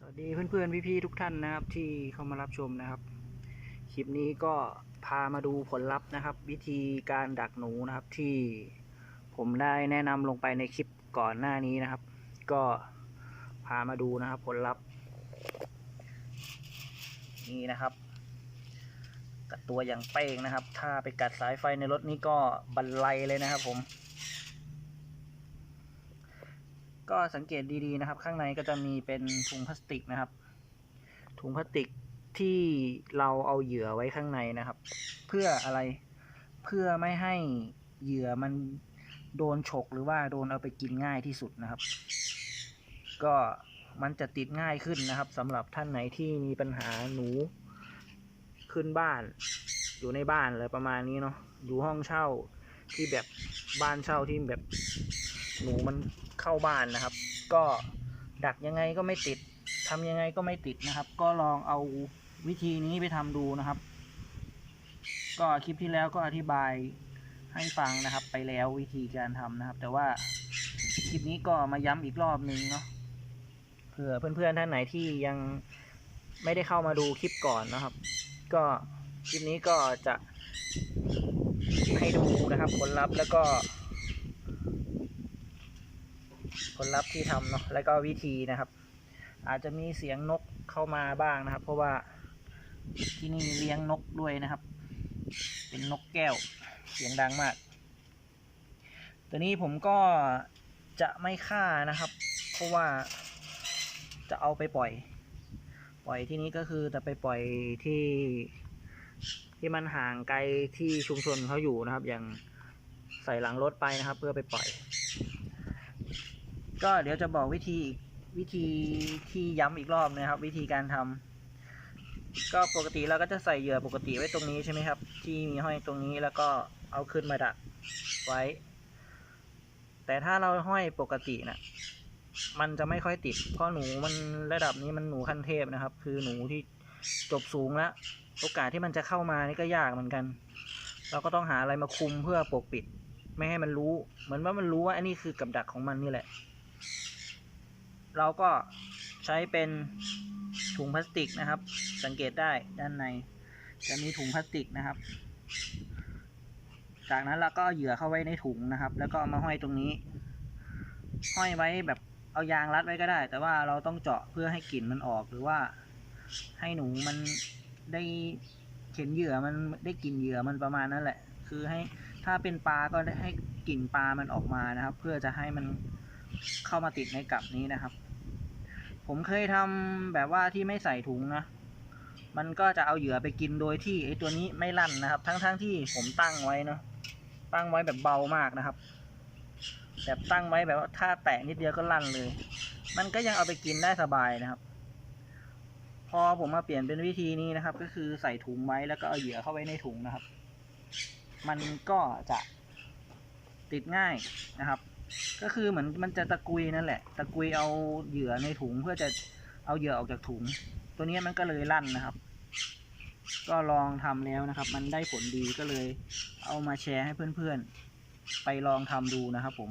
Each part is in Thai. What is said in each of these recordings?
สวัสดีเพื่อนๆพี่ๆทุกท่านนะครับ ที่เข้ามารับชมนะครับ คลิปนี้ก็พามาดูผลลัพธ์นะครับ วิธีการดักหนูนะครับที่ผมได้แนะนำลงไปในคลิปก่อนหน้านี้นะครับ ก็พามาดูนะครับผลลัพธ์นี่นะครับ กัดตัวอย่างเป้งนะครับ ถ้าไปกัดสายไฟในรถนี้ก็บันไลเลยนะครับผม ก็สังเกตดีๆนะครับ ข้างในก็จะมีเป็นถุงพลาสติกนะครับ ถุงพลาสติกที่เราเอาเหยื่อไว้ข้างในนะครับ เพื่ออะไรเพื่อไม่ให้เหยื่อมันโดนฉกหรือว่าโดนเอาไปกินง่ายที่สุดนะครับ ก็มันจะติดง่ายขึ้นนะครับสำหรับท่านไหนที่มีปัญหาหนูขึ้นบ้าน อยู่ในบ้านอะไรประมาณนี้เนาะอยู่ห้องเช่า ที่แบบบ้านเช่าที่แบบหนูมันเข้าบ้านนะครับ ก็ดักยังไงก็ไม่ติดทำยังไงก็ไม่ติดนะครับ ก็ลองเอาวิธีนี้ไปทำดูนะครับ ก็คลิปที่แล้วก็อธิบายให้ฟังนะครับ ไปแล้ววิธีการทำนะครับ แต่ว่าคลิปนี้ก็มาย้ำอีกรอบนึงเนาะเผื่อเพื่อนๆท่านไหนที่ยังไม่ได้เข้ามาดูคลิปก่อนนะครับ ก็คลิปนี้ก็จะ ให้ดูนะครับ ผลลัพธ์แล้วก็ ผลลัพธ์ที่ทำเนาะแล้วก็วิธีนะครับ อาจจะมีเสียงนกเข้ามาบ้างนะครับ เพราะว่าที่นี่เลี้ยงนกด้วยนะครับ เป็นนกแก้วเสียงดังมาก ตัวนี้ผมก็จะไม่ฆ่านะครับ เพราะว่าจะเอาไปปล่อย ปล่อยที่นี้ก็คือจะไปปล่อยที่ ที่มันห่างไกลที่ชุมชนเขาอยู่นะครับ อย่างใส่หลังรถไปนะครับ เพื่อไปปล่อย ก็เดี๋ยวจะบอกวิธีวิธีที่ย้ำอีกรอบนะครับ วิธีการทำก็ปกติเราก็จะใส่เหยื่อปกติไว้ตรงนี้ใช่ไหมครับ ที่มีห้อยตรงนี้แล้วก็เอาขึ้นมาดักไว้ แต่ถ้าเราห้อยปกตินะ่ะมันจะไม่ค่อยติดเพราะหนูมันระดับนี้มันหนูขั้นเทพนะครับ คือหนูที่ จบสูงแล้ว โอกาสที่มันจะเข้ามานี่ก็ยากเหมือนกัน เราก็ต้องหาอะไรมาคุมเพื่อปกปิด ไม่ให้มันรู้ เหมือนว่ามันรู้ว่าอันนี้คือกับดักของมันนี่แหละ เราก็ใช้เป็นถุงพลาสติกนะครับ สังเกตได้ด้านใน จะมีถุงพลาสติกนะครับ จากนั้นเราก็เหยื่อเข้าไว้ในถุงนะครับ แล้วก็เอามาห้อยตรงนี้ ห้อยไว้แบบเอายางรัดไว้ก็ได้ แต่ว่าเราต้องเจาะเพื่อให้กลิ่นมันออกหรือว่า ให้หนูมันได้เข็นเหยื่อมันได้กลิ่นเหยื่อมันประมาณนั้นแหละ คือให้ถ้าเป็นปลาก็ได้ให้กลิ่นปลามันออกมานะครับ เพื่อจะให้มันเข้ามาติดในกับนี้นะครับ ผมเคยทำแบบว่าที่ไม่ใส่ถุงนะมันก็จะเอาเหยื่อไปกินโดยที่ไอ้ตัวนี้ไม่ลั่นนะครับ ทั้งๆทที่ผมตั้งไว้เนาะตั้งไว้แบบเบามากนะครับแบบตั้งไว้แบบว่าถ้าแตะนิดเดียวก็ลั่นเลย มันก็ยังเอาไปกินได้สบายนะครับ พอผมมาเปลี่ยนเป็นวิธีนี้นะครับ ก็คือใส่ถุงไว้แล้วก็เอาเหยื่อเข้าไว้ในถุงนะครับ มันก็จะติดง่ายนะครับ ก็คือเหมือนมันจะตะกุยนั่นแหละ ตะกุยเอาเหยื่อในถุงเพื่อจะเอาเหยื่อออกจากถุง ตัวนี้มันก็เลยลั่นนะครับ ก็ลองทำแล้วนะครับ มันได้ผลดีก็เลย เอามาแชร์ให้เพื่อนๆ ไปลองทำดูนะครับ ผม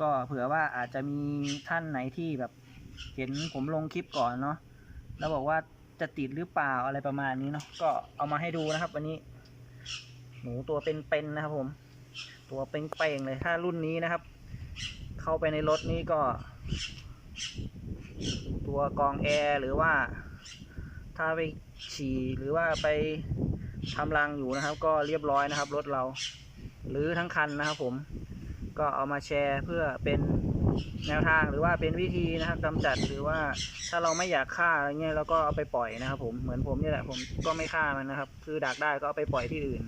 ก็เผื่อว่าอาจจะมีท่านไหนที่แบบเห็นผมลงคลิปก่อนเนาะ แล้วบอกว่าจะติดหรือเปล่าอะไรประมาณนี้เนาะก็เอามาให้ดูนะครับ วันนี้ หนูตัวเป็นๆนะครับ ผม ตัวเป่งๆเลยถ้ารุ่นนี้นะครับ เข้าไปในรถนี้ก็ ตัวกองแอร์หรือว่า ถ้าไปฉี่หรือว่าไปทำรังอยู่นะครับ ก็เรียบร้อยนะครับ รถเรา หรือทั้งคันนะครับ ผมก็เอามาแชร์เพื่อเป็น แนวทางหรือว่าเป็นวิธีนะครับกำจัดหรือว่าถ้าเราไม่อยากฆ่าอะไรเงี้ยเราก็เอาไปปล่อยนะครับผมเหมือนผมนี่แหละผมก็ไม่ฆ่ามันนะครับ คือดักได้ก็เอาไปปล่อยที่อื่น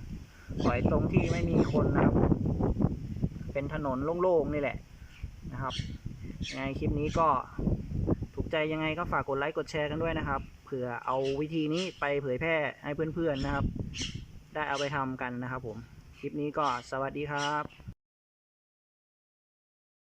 ปล่อยตรงที่ไม่มีคนนะครับ เป็นถนนโล่งๆนี่แหละนะครับยังไงคลิปนี้ก็ถูกใจยังไงก็ฝากกดไลค์กดแชร์กันด้วยนะครับ เผื่อเอาวิธีนี้ไปเผยแพร่ให้เพื่อนๆนะครับ ได้เอาไปทำกันนะครับผมคลิปนี้ก็สวัสดีครับ